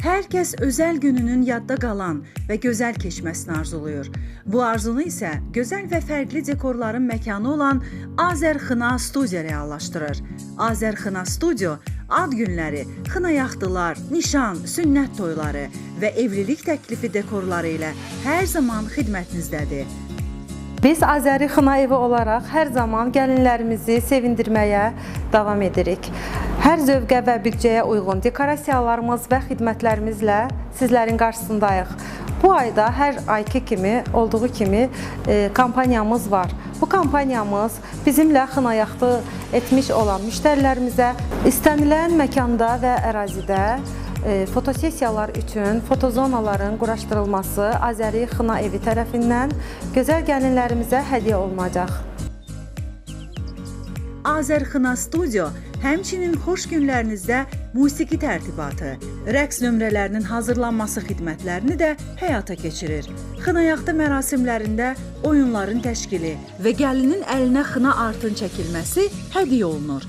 Hər kəs özəl gününün yadda qalan və gözəl keçməsini arzuluyur. Bu arzunu isə gözəl və fərqli dekorların məkanı olan Azərxına Studiya reallaşdırır. Azərxına Studio ad günləri, xına yaxdılar, nişan, sünnət toyları və evlilik təklifi dekorları ilə hər zaman xidmətinizdədir. Biz Azəri Xına evi olaraq hər zaman gəlinlərimizi sevindirməyə davam edirik. Hər zövqə və büdcəyə uyğun dekorasiyalarımız və xidmətlərimizlə sizlərin qarşısındayıq. Bu ayda hər ayki kimi olduğu kimi e, kampaniyamız var. Bu kampaniyamız bizimlə xına yaxtı etmiş olan müştərilərimizə istənilən məkanda və ərazidə e, fotosessiyalar üçün fotozonaların quraşdırılması Azəri Xına evi tərəfindən gözəl gəlinlərimizə hədiyyə olunacaq. Azərxına Studio həmçinin xoş günlərinizdə musiqi tərtibatı, rəqs nömrələrinin hazırlanması xidmətlərini də həyata keçirir. Xınayaxtı mərasimlərində oyunların təşkili və gəlinin əlinə xına artın çəkilməsi hədiyyə olunur.